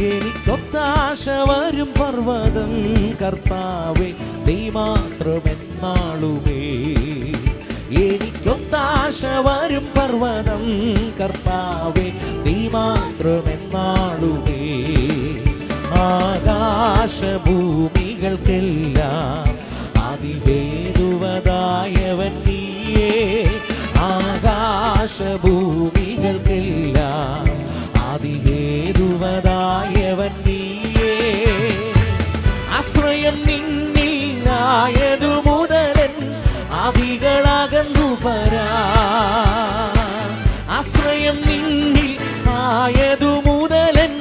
എനിക്കൊത്താശ വരും പർവതം കർത്താവെ നീ എനിക്കൊത്താശ വരും പർവതം കർത്താവെ നീ ആകാശഭൂമികൾക്കെല്ലാം അവികളകന്നു പരാ. ആശ്രയം നിന്നിൽ ആയതു മുതലൻ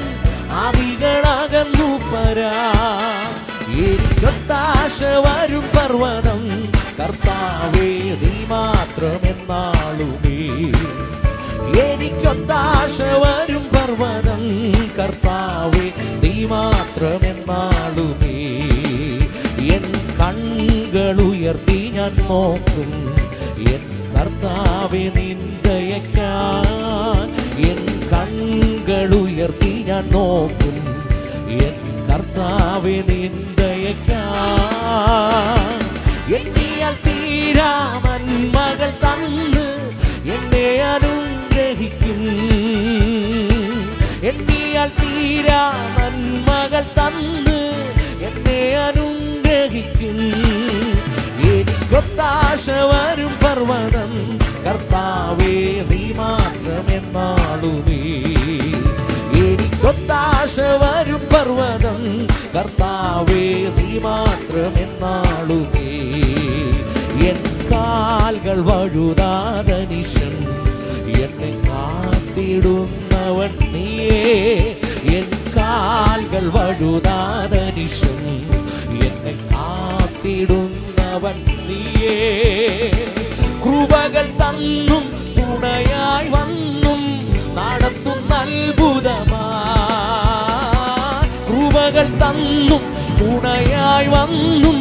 അവികളകന്നു പരാ. എനിക്കൊത്താശ വരും പർവതം കർത്താവേ നീ മാത്രമെന്നാളുമേ. എനിക്കൊത്താശ വരും പർവതം കർത്താവേ നീ മാത്രമെന്നാളുമേ. ഉയർത്തി ഞാൻ നോക്കും. എൻ കർത്താവെ നിന്ദയക്കാൻ എൻ കണ്ണുകളുയർത്തി ഞാൻ നോക്കും. എൻ കർത്താവെ നിന്ദയക്കാൻ എണ്ണിയാൽ തീരാമൻ മകൾ തന്ന് എന്നെ അനുഗ്രഹിക്കും. എണ്ണിയാൽ തീരാമൻ മകൾ തന്ന് അനുഗ്രഹിക്കും എനിക്കൊത്താശ വരും പർവതം. കർത്താവേ നീ മാത്രമെന്നാളുമേ എനിക്കൊത്താശ വരും പർവതം. കർത്താവേ നീ മാത്രമെന്നാളുമേ എൻ കാൽകൾ വഴുതാതനിശം എന്നെ കാത്തിടുന്നവൻ നീയേ. എൻ കാൽകൾ വഴുതാതനിശം എന്നെ കാത്തിടുന്നവൻ നീയേ. കൃപകൾ തന്നും തുണയായി വന്നും നടത്തുന്ന അത്ഭുതമാ. കൃപകൾ തന്നും തുണയായി വന്നും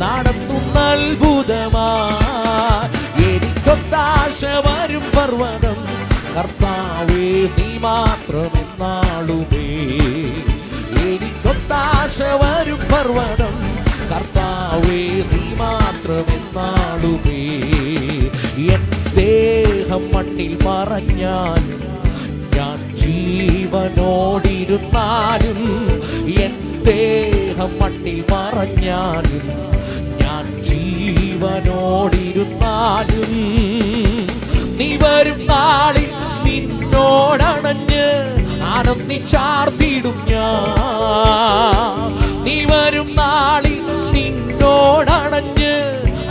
നടത്തുന്ന അത്ഭുതമാ. എനിക്കൊത്താശ വരും പർവതം കർത്താവേ പർവതം കർത്താവേ നീ മാത്രമെന്നാളുമേ. എൻ ദേഹം മണ്ണിൽ പറഞ്ഞാൽ ഞാൻ ജീവനോടിരുന്നാലും എൻ ദേഹം മണ്ണിൽ മറഞ്ഞാലും ഞാൻ ജീവനോടിരുന്നാലും. നീ വരും നാളിൽ നിന്നോടണഞ്ഞ് ആനന്ദിച്ചാർത്തിടും ഞാൻ. വരും നാളിൽ നിന്നോടണഞ്ഞ്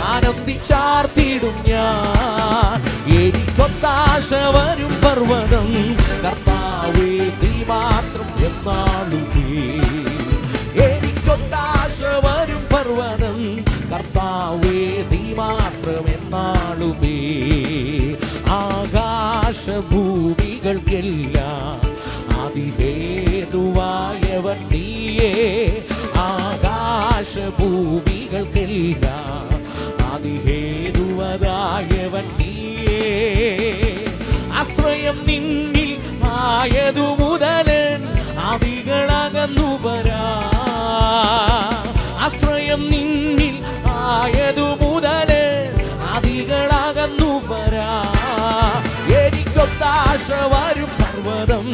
ആനന്ദിച്ചാർത്തിടും ഞാൻ. എനിക്കൊത്താശ വരും പർവതം കർത്താവേ നീ മാത്രം എന്നാളുമേ എനിക്കൊത്താശ വരും പർവതം കർത്താവേ നീ മാത്രം എന്നാളുമേ ആകാശഭൂമികൾക്കെല്ലാം ആകാശഭൂമികൾക്കെല്ലാം അതിഹേതുവതായവൻ നീയേ. ആശ്രയം നിന്നിൽ ആയതു മുതലൻ അവികളകന്നു വരാ ആശ്രയം നിന്നിൽ ആയതു മുതൽ അവികളകന്നു വരാ എനിക്കൊത്താശ വരും പർവതം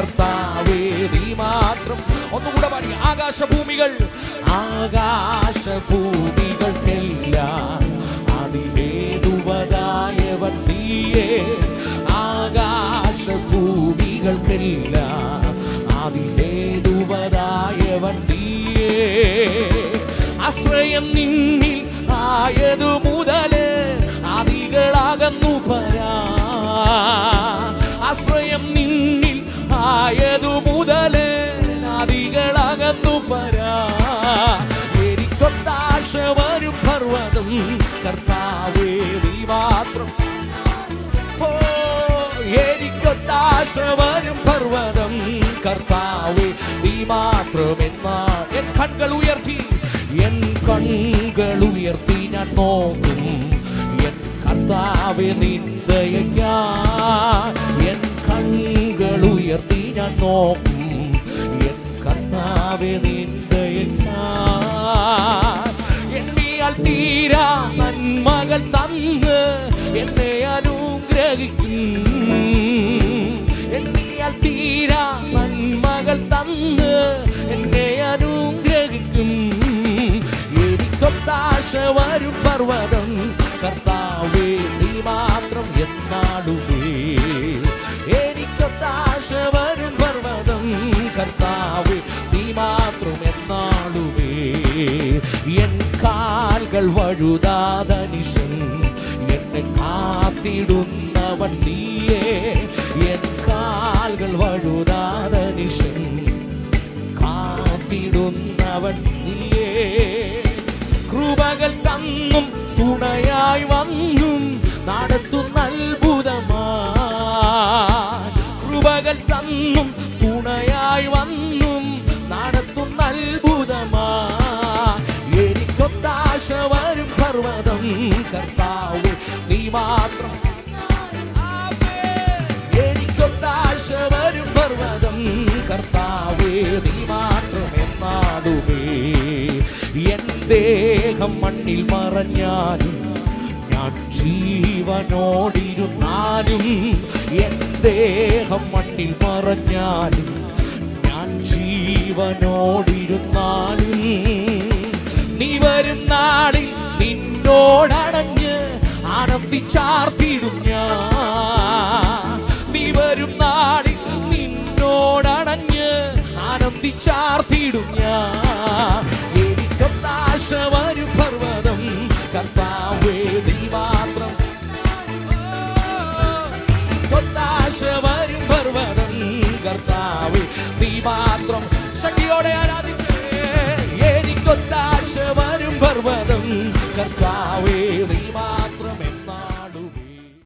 കർത്താവേ നീ മാത്രം ഒന്നുകൂടെ പാടി. ആകാശഭൂമികൾ ആകാശഭൂമികൾക്കെല്ലാം അതിവേതുവതായവൻ നീയേ. ആകാശഭൂമികൾക്കെല്ലാം അതിവേതുവതായവൻ നീയേ. ആശ്രയം നിന്നിൽ ആയതു മുതൽ എനിക്കൊത്താശ വരും പർവതം കർത്താവ് നീ മാത്രമെന്നാ. എൻ കൺകൾ ഉയർത്തി എൻ കൺകൾ ഉയർത്തി ഞാൻ നോക്കും. എൻ കർത്താവ് നിന്ദയ്ക്കാ എൻ കണ്ണുകൾ ഉയർത്തി ഞാൻ നോക്കും. എൻ കർത്താവ് നിന്ദയ എണ്ണിയാൽ തീരാ നന്മകൾ തന്ന് എന്നെ അനുഗ്രഹിക്കും എനിക്കൊത്താശ വരും പർവതം. കർത്താവേ നീ മാത്രം എന്നാടുമേ എനിക്കൊത്താശ വരും പർവതം. കർത്താവ് നീ മാത്രം എന്നാടുമേ എൻ കാൽകൾ വഴുതാതനിഷൻ എന്നെ കാത്തിടുന്നവൻ നീയേ. എൻ കാൽകൾ വഴുതാതനിഷൻ കാത്തിടുന്നവൻ നീയേ. കൃപകൾ തന്നും തുണയായി വന്നും നടത്തുന്ന അത്ഭുതമാ. കൃപകൾ തന്നും തുണയായി വന്നും നടത്തുന്ന അത്ഭുതമാ. എനിക്കൊത്താശ വരും പർവതം കർത്താവ് നീ മാത്രം എനിക്കൊത്താശ വരും പർവതം കർത്താവേ ദേഹം മണ്ണിൽ മറഞ്ഞാലും ഞാൻ ജീവനോടിരുന്നാലും എൻ ദേഹം മണ്ണിൽ മറഞ്ഞാലും ഞാൻ ജീവനോടിരുന്നാലും നീ വരും നാളിൽ നിന്നോടടഞ്ഞ് ആനന്ദിച്ചാർത്തിടും ഞാൻ. നീ വരും നാളിൽ നിന്നോടടഞ്ഞ് ആനന്ദിച്ചാർത്തിടും ഞാൻ. എനിക്കൊത്താശ വരും